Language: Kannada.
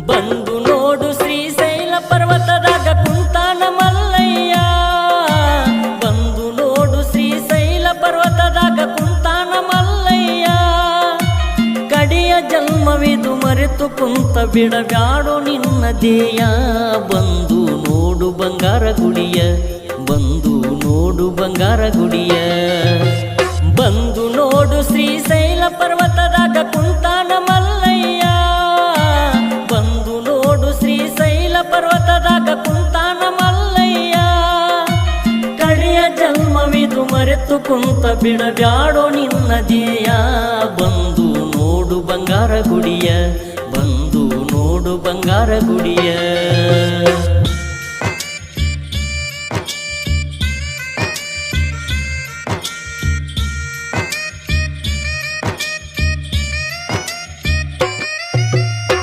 ಬಂದು ನೋಡು ಶ್ರೀಶೈಲ ಪರ್ವತದಾಗ ಕುಂತಾನ ಮಲ್ಲಯ್ಯ. ಬಂದು ನೋಡು ಶ್ರೀಶೈಲ ಪರ್ವತದಾಗ ಕುಂತಾನ ಮಲ್ಲಯ್ಯ. ಕಡೆಯ ಜನ್ಮವಿದು ಮರೆತು ಕುಂತ ಬಿಡಬ್ಯಾಡು ನಿನ್ನ ದೇಯ ಬಂದು ನೋಡು ಬಂಗಾರ ಗುಡಿಯ, ಬಂದು ನೋಡು ಬಂಗಾರ ಗುಡಿಯ. ಬಂದು ನೋಡು ಶ್ರೀಶೈಲ ಪರ್ವತದಾಗ ಜನ್ಮವಿದು ಮರೆತು ಕುಂತ ಬಿಡಬ್ಯಾಡೋ ನಿನ್ನ ದೇಯ ಬಂದು ನೋಡು ಬಂಗಾರ ಗುಡಿಯ ಬಂದು ನೋಡು ಬಂಗಾರ ಗುಡಿಯ.